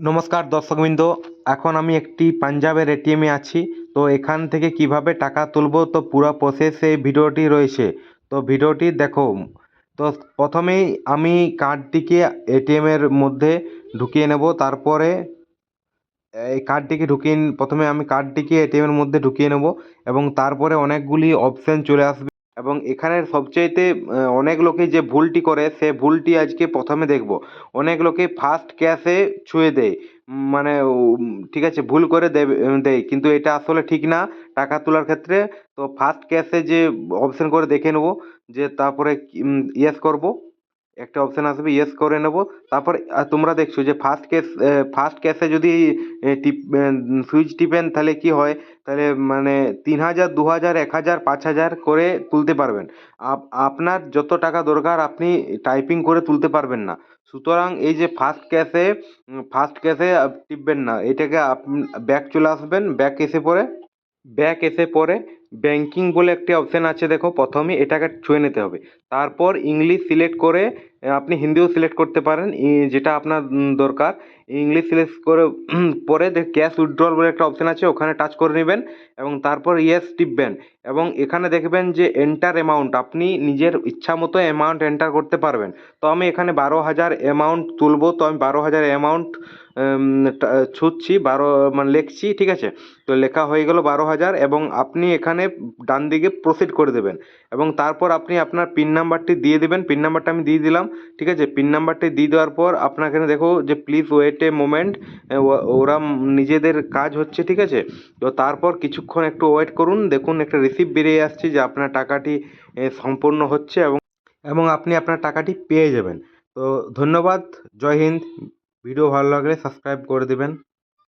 নমস্কার দর্শকবৃন্দ, এখন আমি একটি পাঞ্জাবের এটিএমে আছি। তো এখান থেকে কীভাবে টাকা তুলব, তো পুরো প্রসেস এই ভিডিওটি রয়েছে। তো ভিডিওটি দেখো। তো প্রথমেই আমি কার্ডটিকে এটিএমের মধ্যে ঢুকিয়ে নেব। তারপরে এই কার্ডটিকে ঢুকিয়ে, প্রথমে আমি কার্ডটিকে এটিএমের মধ্যে ঢুকিয়ে নেব এবং তারপরে অনেকগুলি অপশান চলে আসবে। এবং এখানের সবচাইতে অনেক লোকে যে ভুলটি করে, সে ভুলটি আজকে প্রথমে দেখব। অনেক লোকে ফার্স্ট ক্যাশে ছুঁয়ে দেয়। মানে ঠিক আছে, ভুল করে দেবে দেয়। কিন্তু এটা আসলে ঠিক না, টাকা তোলার ক্ষেত্রে। তো ফার্স্ট ক্যাশে যে অপশন করে দেখে নেব, যে তারপরে ইয়েস করব। একটা অপশন আসবে ইয়েস করে নেব। তারপর তোমরা দেখছ যে ফার্স্ট ক্যাশ ফার্স্ট ক্যাশে যদি টিপ সুইচ টিপেন, তাহলে কি হয়? তাহলে মানে তিন হাজার, দু হাজার, এক হাজার, পাঁচ হাজার করে তুলতে পারবেন। আপ- আপনার যত টাকা দরকার, আপনি টাইপিং করে তুলতে পারবেন না। সুতরাং এই যে ফার্স্ট ক্যাশে ফার্স্ট ক্যাশে টিপবেন না। এটাকে ব্যাক চলে আসবেন। ব্যাক এসে পরে ব্যাক এসে পরে ব্যাংকিং বলে একটি অপশান আছে দেখো প্রথমে এটাকে ছুঁয়ে নিতে হবে। তারপর ইংলিশ সিলেক্ট করে, আপনি হিন্দিও সিলেক্ট করতে পারেন যেটা আপনার দরকার। ইংলিশ সিলেক্ট করে পরে ক্যাশ উইথড্রল বলে একটা অপশান আছে, ওখানে টাচ করে নেবেন এবং তারপর ইয়েস টিপবেন এবং এখানে দেখবেন যে এন্টার অ্যামাউন্ট আপনি নিজের ইচ্ছা মতো অ্যামাউন্ট এন্টার করতে পারবেন। তো আমি এখানে বারো হাজার অ্যামাউন্ট তুলবো, তো আমি বারো হাজার অ্যামাউন্ট ছুঁচ্ছি, বারো মানে লিখছি, ঠিক আছে? তো লেখা হয়ে গেল বারো হাজার এবং আপনি এখানে ডান দিকে প্রসিড করে দেবেন এবং তারপর আপনি আপনার পিন নাম্বারটি দিয়ে দেবেন। পিন নাম্বারটা আমি দিয়ে দিলাম, ঠিক আছে? পিন নাম্বারটি দিয়ে দেওয়ার পর এখানে দেখো যে প্লিজ ওয়েট এ মোমেন্ট ওরা নিজেদের কাজ হচ্ছে, ঠিক আছে? তো তারপর কিছুক্ষণ একটু ওয়েট করুন, দেখুন একটা রিসিপ্ট বেরিয়ে আসছে যে আপনার টাকাটি সম্পূর্ণ হচ্ছে এবং এবং আপনি আপনার টাকাটি পেয়ে যাবেন। তো ধন্যবাদ, জয় হিন্দ। ভিডিও ভালো লাগলে সাবস্ক্রাইব করে দেবেন।